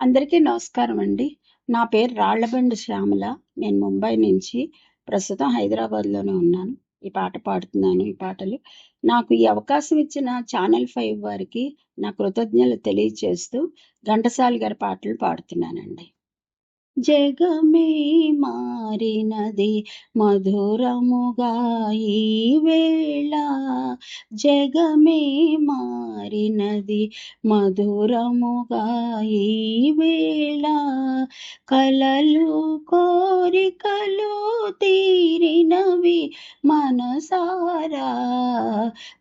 అందరికీ నమస్కారం అండి. నా పేరు రాళ్ళబండి శ్యామల. నేను ముంబై నుంచి ప్రస్తుతం హైదరాబాద్లోనే ఉన్నాను. ఈ పాట పాడుతున్నాను ఈ పాటలు. నాకు ఈ అవకాశం ఇచ్చిన ఛానల్ ఫైవ్ వారికి నా కృతజ్ఞతలు తెలియచేస్తూ ఘంటసాల గారి పాటలు పాడుతున్నానండి. జగమే మారినది మధురముగా ఈ వేళ జగమే మా మారినది మధురముగా ఈ వేళ కలలు కోరికలు తీరినవి మనసారా.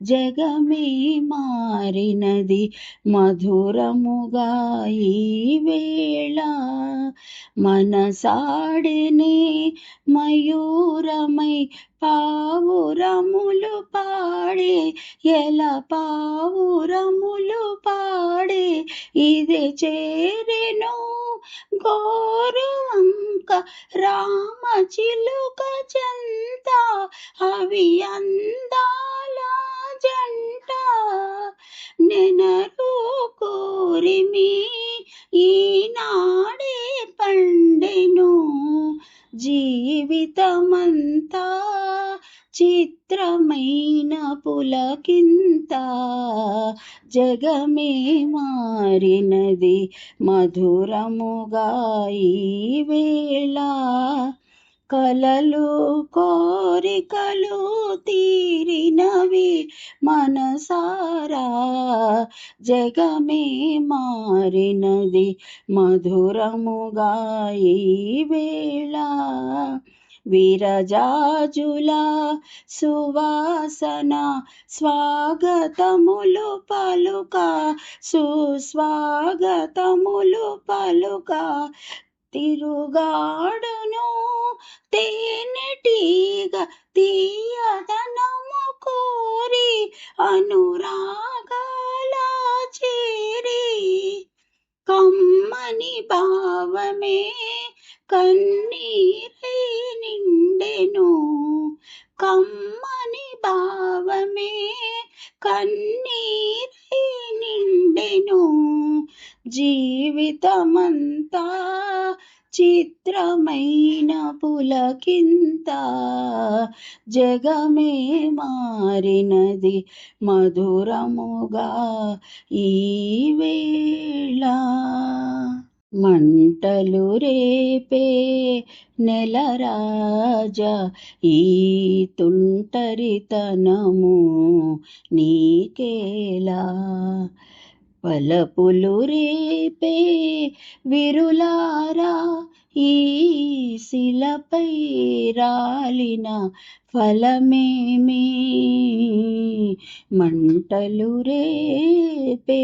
జగమే మారినది మధురముగా ఈ వేళ మనసాడిని మయూరమై పావురములు పా ఎలా పావురములు పాడే ఇది చేరెను గోరువంక రామ చిలుక చెంత అవి అందాల జంట నెనరు కోరిమి ఈనాడే పండెను జీవితమంతా చిత్రమైన పులకింత జగమే మారినది మధురముగా ఈ వేళ. కలలు కోరికలు తీరినవి మనసారా. జగమే మారినది మధురముగా ఈ వేళ. విరజాజులా సువాసన స్వాగతములు పలుక సుస్వాగతములు పలుక. తిరుగాడును తేనెటీగ తీయదనము కోరి అనురాగాల చేరి. కమ్మని భావమే కన్నీరై నిండెను కమ్మని భావమే కన్నీరై నిండెను జీవితమంతా చిత్రమైన పులకింత. జగమే మారినది మధురముగా ఈ వేళ. మంటలు రేపే నెలరాజా ఈ తుంటరితనము నీకేలా? పలపులు రేపే విరులారా ఈ శిలపై రాలిన ఫలమేమి? మంటలు రేపే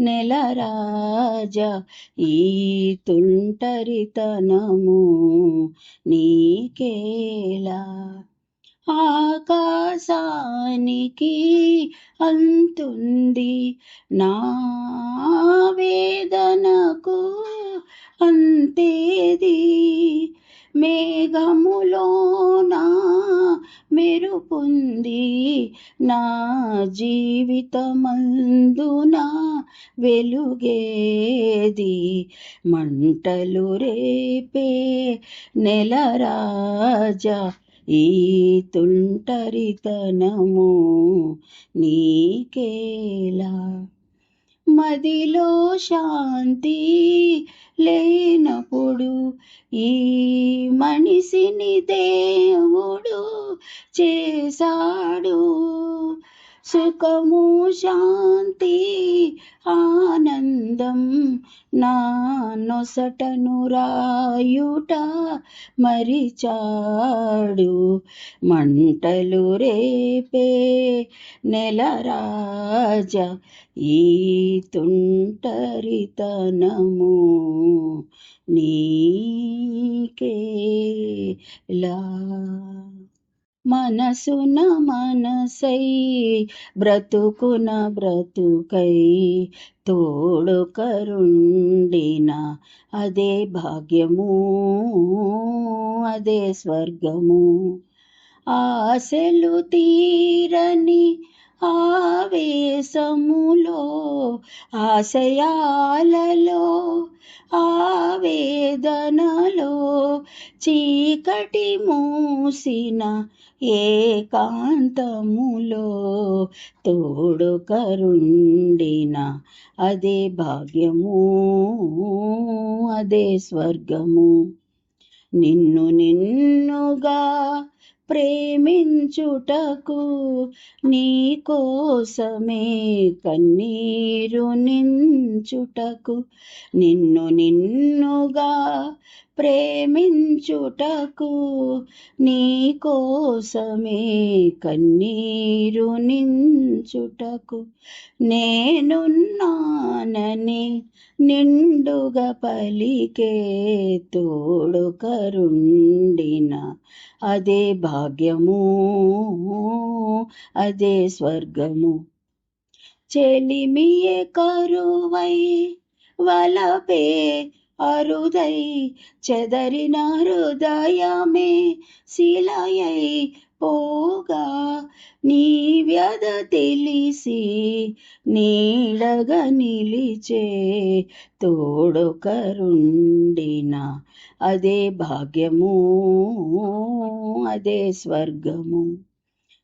నెలరాజా ఈ తుంటరితనము నీకేలా? ఆకాశానికి అంతుంది. నా వేదనకు అంతేది. మేఘములోనా మెరుపుంది. నా జీవితమందున వెలుగేది. మంటలు రేపే నెలరాజా ఈ తుంటరితనము నీకేలా? మదిలో శాంతి లేనప్పుడు ఈ మనిషిని దేవుడు చేశాడు. సుఖము శాంతి ఆనందం నా నొసటను రాయుట మరిచాడు. మంటలు రేపే నెలరాజ ఈ తుంటరితనము నీకే లా మనసున మనసై బ్రతుకున బ్రతుకై తోడు కరుండిన అదే భాగ్యము అదే స్వర్గము. ఆశలు తీరని ఆవేశములో ఆశయాలలో ఆవేదనలో చీకటి మూసిన ఏకాంతములో తోడు కరుండిన అదే భాగ్యము అదే స్వర్గము. నిన్ను నిన్నుగా ప్రేమించుటకు నీ కోసమే కన్నీరు నించుటకు నిన్ను నిన్నుగా ప్రేమించుటకు నీ కోసమే కన్నీరు నించుటకు నేనున్నానని నిండుగా పలికే తోడు కరుండిన అదే భాగ్యము అదే స్వర్గము. చెలిమియే కరువై వలపే అరుదై చెదరిన హృదయమే శిలయై పోగా. నీ వ్యధ తెలిసి నీడగ నిలిచే తోడు కరుండిన అదే భాగ్యము అదే స్వర్గము.